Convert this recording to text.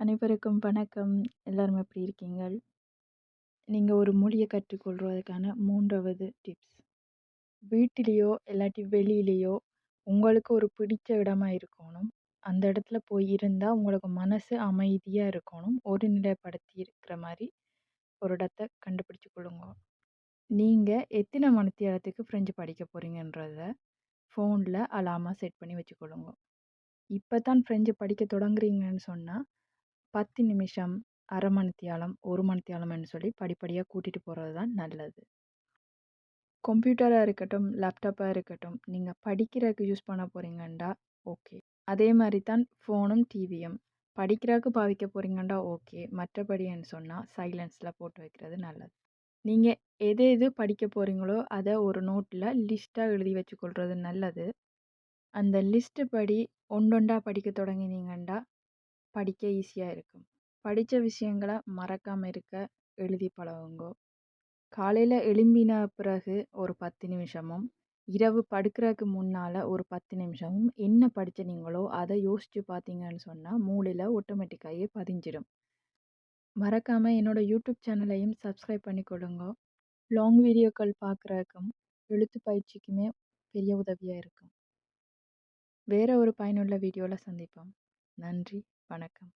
அனைவருக்கும் வணக்கம். எல்லாரும் எப்படி இருக்கீங்கள்? நீங்கள் ஒரு மொழியை கற்றுக்கொள்வதற்கான மூன்றாவது டிப்ஸ். வீட்டிலேயோ இல்லாட்டி வெளியிலேயோ உங்களுக்கு ஒரு பிடிச்ச இடமா இருக்கணும். அந்த இடத்துல போய் இருந்தால் உங்களுக்கு மனசு அமைதியாக இருக்கணும். ஒரு நிலைப்படுத்தி இருக்கிற மாதிரி ஒரு இடத்த கண்டுபிடிச்சு கொள்ளுங்க. நீங்கள் எத்தனை மணித்தியாலத்துக்கு ஃப்ரெஞ்சு படிக்க போகிறீங்கன்றத ஃபோனில் அலார்மா செட் பண்ணி வச்சுக்கொள்ளுங்க. இப்பதான் ஃப்ரெஞ்சு படிக்க தொடங்குறீங்கன்னு சொன்னால் 10 நிமிஷம், அரை மணித்தியாலம், ஒரு மணித்தியாலம்னு சொல்லி படிப்படியாக கூட்டிகிட்டு போகிறது தான் நல்லது. கம்ப்யூட்டராக இருக்கட்டும், லேப்டாப்பாக இருக்கட்டும், நீங்கள் படிக்கிறதுக்கு யூஸ் பண்ண போகிறீங்கண்டா ஓகே. அதே மாதிரி தான் ஃபோனும், டிவியும். படிக்கிறதுக்கு பாவிக்க போகிறீங்கண்டா ஓகே. மற்றபடின்னு சொன்னால் சைலன்ஸில் போட்டு வைக்கிறது நல்லது. நீங்கள் எது எது படிக்க போகிறீங்களோ அதை ஒரு நோட்டில் லிஸ்ட்டாக எழுதி வச்சுக்கொள்வது நல்லது. அந்த லிஸ்ட்டு படி ஒண்டொண்டா படிக்க தொடங்கினீங்கண்டா படிக்க ஈஸியாக இருக்கும். படித்த விஷயங்கள மறக்காமல் இருக்க எழுதி பழகுங்கோ. காலையில் எழும்பின பிறகு ஒரு 10 நிமிஷமும், இரவு படுக்கிறதுக்கு முன்னால் ஒரு 10 நிமிஷமும் என்ன படிச்சீங்களோ அதை யோசித்து பார்த்தீங்கன்னு சொன்னால் மூளையில் ஆட்டோமேட்டிக்காகவே பதிஞ்சிடும். மறக்காமல் என்னோட யூடியூப் சேனலையும் சப்ஸ்கிரைப் பண்ணிக்கொள்ளுங்க. லாங் வீடியோக்கள் பார்க்குறதுக்கும், எழுத்து பயிற்சிக்குமே பெரிய உதவியாக இருக்கும். வேறு ஒரு பயனுள்ள வீடியோவில் சந்திப்போம். நன்றி, வணக்கம்.